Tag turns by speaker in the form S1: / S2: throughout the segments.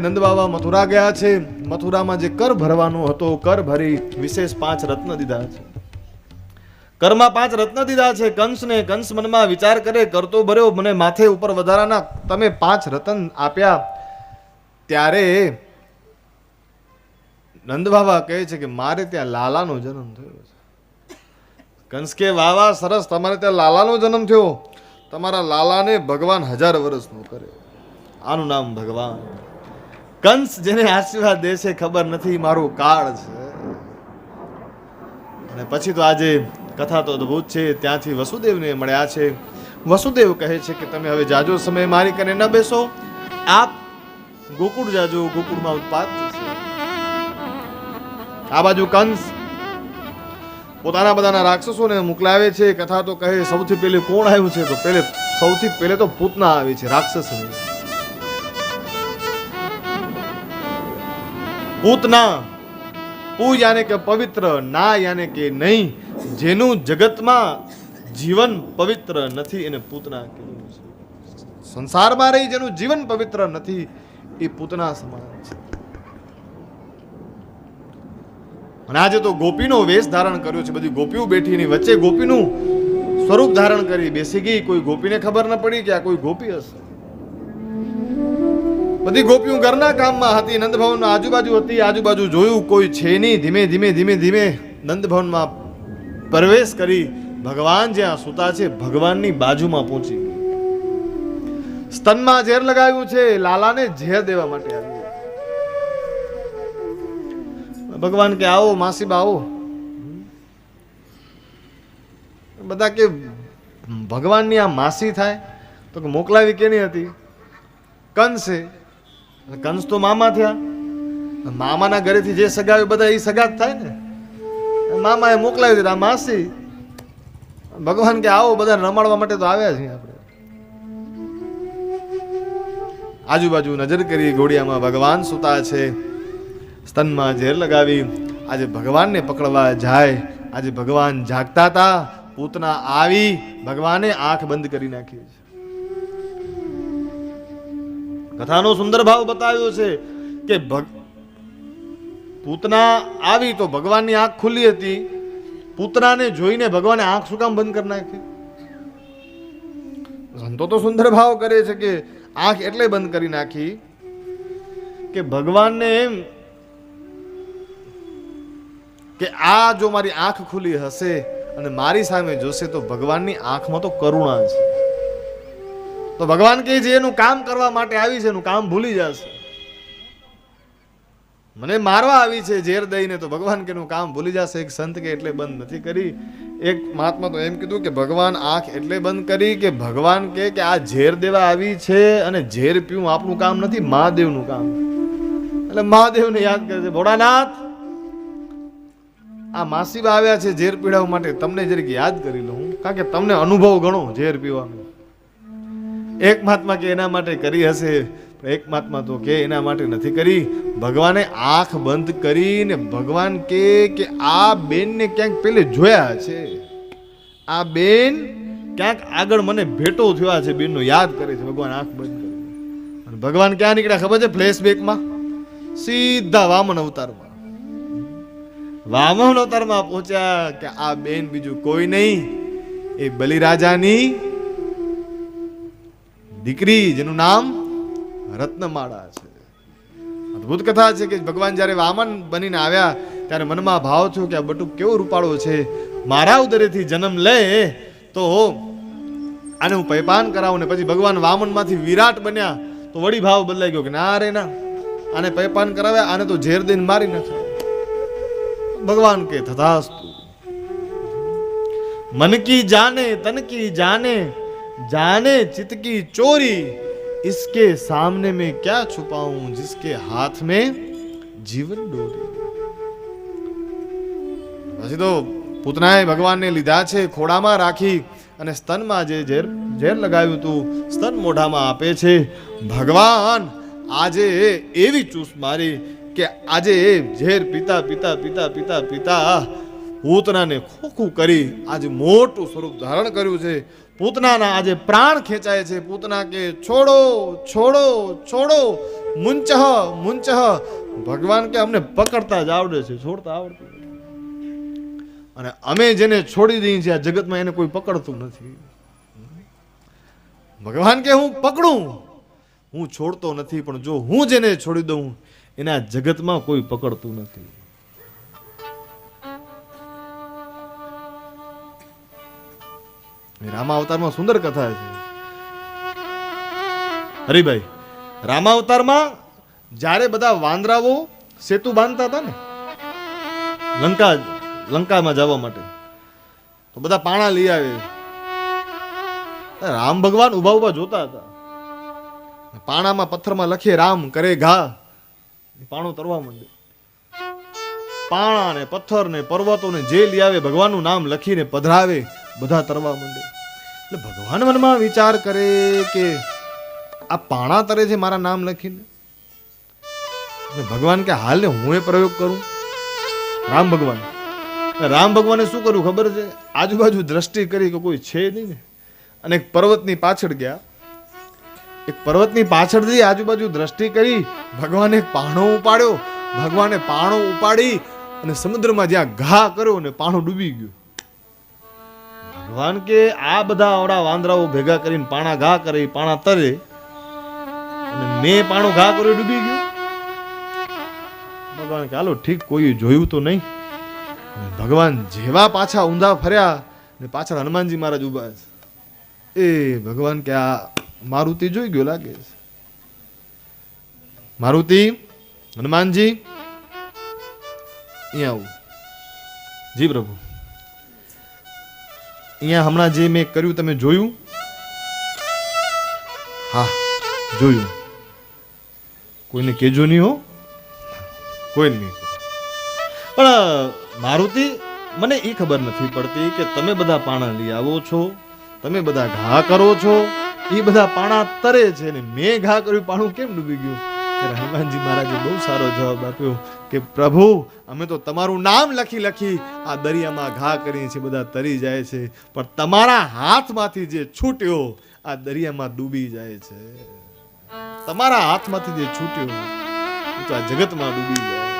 S1: નંદ બાબા મથુરા ગયા છે. મથુરામાં જે કર ભરવાનો હતો, કર ભરી વિશેષ પાંચ રત્ન દીધા છે. કરમાં પાંચ રત્ન દીધા છે. કંસને કંસ મનમાં વિચાર કરે, કરતો ભર્યો, મને માથે ઉપર વધારાના તમે પાંચ રતન આપ્યા. ત્યારે નંદબાબા કહે છે કે, મારે ત્યાં લાલાનો જન્મ થયો છે. કંસ કે વાહ, સરસ. તમારે ત્યાં લાલાનો જન્મ થયો? તમારા લાલાને ભગવાન હજાર વર્ષનો કર્યો. આનું નામ ભગવાન. કંસ જેને આશીર્વાદ દે છે, ખબર નથી, મારું કાળ છે. અને પછી તો આજે કથા તો અદ્ભુત છે, ત્યાંથી વસુદેવને મળ્યા છે. વસુદેવ કહે છે કે, તમે હવે જાજો સમય મારી કરે ન બેસો. આપ ગોકુળ જાજો, ગોકુળમાં ઉત્પાદ આ બાજુ કંસ પોતાના બધાના રાક્ષસોને મોકલાવે છે. કથા તો કહે, સૌથી પહેલે કોણ આવ્યું છે? તો પહેલે, સૌથી પહેલે તો પૂતના આવી છે, રાક્ષસની. પૂતના પૂ યાને કે પવિત્ર, ના યાને કે નહીં, જેનું જગતમાં જીવન પવિત્ર નથી એને પૂતના કીધું છે. સંસારમાં રહી જેનું જીવન પવિત્ર નથી, એ પૂતના સમાન છે. અને આજે તો ગોપીનો વેશ ધારણ કર્યો છે. બધી ગોપીઓ બેઠીની વચ્ચે ગોપીનું સ્વરૂપ ધારણ કરી બેસી ગઈ. કોઈ ગોપીને ખબર ન પડી કે આ કોઈ ગોપી હશે. બધી ગોપીઓ ઘરના કામમાં હતી નંદભવનમાં આજુબાજુ હતી, આજુબાજુ જોયું કોઈ છે નહીં. ધીમે ધીમે ધીમે ધીમે નંદભવનમાં પ્રવેશ કરી ભગવાન જ્યાં સુતા છે, ભગવાનની બાજુમાં પહોંચી સ્તનમાં ઝેર લગાવ્યું છે, લાલાને ઝેર દેવા માટે આવી ભગવાન કે, આવો, માસીબા, આવો. બધા કે, ભગવાનની આ માસી થાય? તો કે, મોકલાવી કેની હતી? કંસે કંસ તો મામા થયા. મામાના ઘરેથી જે સગાવ્યું બધા એ સગા જ થાય ને. મામાએ મોકલાવી દીધા માસી, ભગવાન કે આવો બધા રમાડવા માટે તો આવ્યા છીએ આપણે. આજુબાજુ નજર કરી ઘોડિયામાં ભગવાન સુતા છે. સ્તનમાં ઝેર લગાવી, આજે ભગવાનને પકડવા જાય. આજે ભગવાન જાગતા હતા. પૂતના આવી, ભગવાને આંખ બંધ કરી નાખી છે. કથાનો સુંદર ભાવ બતાવ્યો છે કે ભગ પૂતના આવી તો ભગવાનની આંખ ખુલ્લી હતી. પૂતનાને જોઈને ભગવાને આંખ શું કામ બંધ કરી નાખી? સંતો તો સુંદર ભાવ કરે છે કે આંખ એટલે બંધ કરી નાખી કે ભગવાનને એમ કે આ જો મારી આંખ ખુલ્લી હશે અને મારી સામે જોશે તો ભગવાનની આંખમાં તો કરુણા છે. તો ભગવાન કહે છે, એનું કામ કરવા માટે આવી છે, એનું કામ ભૂલી જશે. મને મારવા આવી છે ઝેર દઈને તો ભગવાન કે, એનું કામ ભૂલી જશે. એક સંત કે, એટલે બંધ નથી કરી. એક મહાત્મા તો એમ કીધું કે, ભગવાન આંખ એટલે બંધ કરી કે ભગવાન કે કે, આ ઝેર દેવા આવી છે અને ઝેર પીવું આપણું કામ નથી, મહાદેવનું કામ. એટલે મહાદેવને યાદ કરે છે, ભોળાનાથ, આ માસીબા આવ્યા છે ઝેર પીડાવવા માટે, તમને જરીક યાદ કરી લઉં. કારણ કે તમને અનુભવ ગણો ઝેર પીવાનો. એક મહાત્મા કે એના માટે કરી હશે એક મહાત્મા તો કે એના માટે નથી કરી. ભગવાને આંખ બંધ કરીને ભગવાન કે કે આ બેનને ક્યાંક પેલે જોયા છે. આ બેન ક્યાંક આગળ મને ભેટો થયા છે, બેનનો યાદ કરે છે, ભગવાન આંખ બંધ કરી અને ભગવાન ક્યાં નીકળ્યા ખબર છે? ફ્લેશબેકમાં. સીધા વામન અવતારમાં. વામન અવતારમાં પહોંચ્યા કે આ બેન બીજું કોઈ નહીં. એ બલિરાજાની દીકરી જેનું નામ રત્નમાળા છે. અદ્ભુત કથા છે કે ભગવાન જ્યારે વામન બનીને આવ્યા, ત્યારે મનમાં ભાવ થયો કે આ બટુક કેવો રૂપાળો છે? મારા ઉદરેથી જન્મ લે, તો આને હું પૈપાન કરાવું ને પછી ભગવાન વામનમાંથી વિરાટ બન્યા, તો વળી ભાવ બદલાઈ ગયો કે ના રે ના, આને પૈપાન કરાવે આને તો ઝેર દઈને મારી નાખે ભગવાન કે, તથાસ્તુ, મન કી જાને, તન કી જાને जाने चित की चोरी इसके सामने में क्या छुपाऊं जिसके हाथ में जीवन डोरी પછી તો પૂતનાએ ભગવાનને લીધા છે ખોડામાં રાખી અને સ્તનમાં જે ઝેર ઝેર લગાવ્યું હતું સ્તન મોઢામાં આપે છે ભગવાન આજે એવી ચૂસ મારી કે આજે એ ઝેર પીતા પીતા પીતા પીતા પીતા પૂતનાને ખોખું કરી આજે મોટું સ્વરૂપ ધારણ કર્યું છે પૂતનાના આજે પ્રાણ ખેંચાય છે. પૂતના કે છોડો છોડો છોડો, મુંચહ મુંચહ. ભગવાન કે અમને પકડતા જ આવડે છે, છોડતા આવડતું. અને અમે જેને છોડી દઈએ છીએ, આ જગતમાં એને કોઈ પકડતું નથી. ભગવાન કે હું પકડું, હું છોડતો નથી, પણ જો હું જેને છોડી દઉં, એના જગતમાં કોઈ પકડતું નથી. રામા અવતારમાં સુંદર કથા છે. હરિભાઈ રામા અવતારમાં જ્યારે બધા વાંદરાઓ સેતુ બાંધતા હતા ને, લંકા, લંકામાં જવા માટે, તો બધા પાણા લઈ આવે. રામ ભગવાન ઊભા ઊભા જોતા હતા. પાણામાં પથ્થરમાં લખીએ રામ કરે ઘા. પાણું તરવા માંડે. પાણા ને પથ્થર ને પર્વતો ને જે લઈ આવે, ભગવાનનું નામ લખીને પધરાવે. બધા તરવા માંડે. એટલે ભગવાન મનમાં વિચાર કરે કે આ પાણા તરે છે મારા નામ લખીને. ભગવાન કે, હાલ ને હું એ પ્રયોગ કરું. રામ ભગવાન. રામ ભગવાને શું કર્યું ખબર છે? આજુબાજુ દ્રષ્ટિ કરી કે કોઈ છે નહીં ને. અને એક પર્વતની પાછળ ગયા. એક પર્વતની પાછળથી આજુબાજુ દ્રષ્ટિ કરી ભગવાને પાણો ઉપાડ્યો. ભગવાને પાણો ઉપાડી અને સમુદ્રમાં જ્યાં ઘા કર્યો ને પાણો ડૂબી ગયું. ભગવાન કે આ બધા આવડા વાંદરાઓ ભેગા કરીને પાણા ઘા કરે, પાણા તરે અને મેં પાણો ઘા કર્યું, ડૂબી ગયું. ભગવાન કે, હાલો, ઠીક, કોઈ જોયું તો નહીં. ભગવાન જેવા પાછા ઊંધા ફર્યા ને પાછળ હનુમાનજી મહારાજ ઊભા છે. એ ભગવાન કે, આ મારુતિ જોઈ ગયો લાગે છે. મારુતિ, હનુમાનજી, અહીંયા આવું. જી પ્રભુ. અહીંયા હમણાં જે મેં કર્યું, તમે જોયું? હા, જોયું. કોઈને કેજો નહીં હો. કોઈ નહીં. પણ મારુતિ, મને એ ખબર નથી પડતી કે તમે બધા પાણા લઈ આવો છો, તમે બધા ઘા કરો છો. એ બધા પાણા તરે છે ને મેં ઘા કર્યું, પાણું કેમ ડૂબી ગયું? ત્યારે હનુમાનજી મહારાજે બહુ સારો જવાબ આપ્યો કે, પ્રભુ, અમે તો તમારું નામ લખી લખી આ દરિયામાં ઘા કરીએ છીએ બધા તરી જાય છે, પણ તમારા હાથમાંથી જે છૂટ્યો, આ દરિયામાં ડૂબી જાય છે. તમારા હાથમાંથી જે છૂટ્યો તો આ જગતમાં ડૂબી જાય.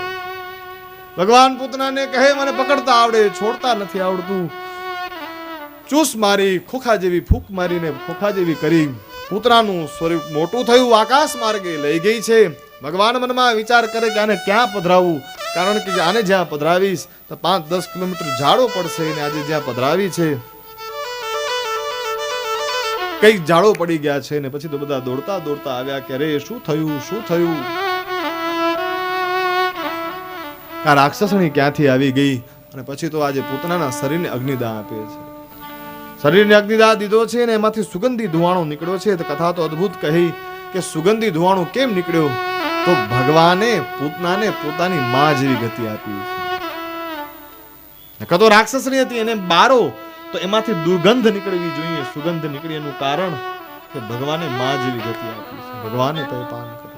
S1: ભગવાન પૂતનાને કહે, મને પકડતા આવડે, છોડતા નથી આવડતું. ચૂસ મારી, ખોખા જેવી ફૂંક મારીને ખોખા જેવી કરી પૂતનાનું સ્વરૂપ મોટું થયું, આકાશ માર્ગે લઈ ગઈ છે. ભગવાન મનમાં વિચાર કરે કે આને ક્યાં પધરાવું કારણ કે આને જ્યાં પધરાવીશ, તો પાંચ દસ કિલોમીટર જાડો પડશે અને આજે જ્યાં પધરાવી છે. કંઈક જાડો પડી ગયા છે ને પછી તો બધા દોડતા દોડતા આવ્યા કે અરે, શું થયું શું થયું? આ રાક્ષસણી ક્યાંથી આવી ગઈ? અને પછી તો આજે પોતાના શરીરને અગ્નિદાહ આપે છે. શરીરને અગ્નિદાહ દીધો છે અને એમાંથી સુગંધી ધુવાણો નીકળ્યો છે. કથા તો અદ્ભુત કહી કે સુગંધી ધુવાણો કેમ નીકળ્યો? તો ભગવાને પૂતનાને પોતાની માં જેવી ગતિ આપી છે. તો રાક્ષસની હતી, એને બારો તો એમાંથી દુર્ગંધ નીકળવી જોઈએ. સુગંધ નીકળી એનું કારણ કે ભગવાને માં જેવી ગતિ આપી છે. ભગવાને તય પાન કર્યું.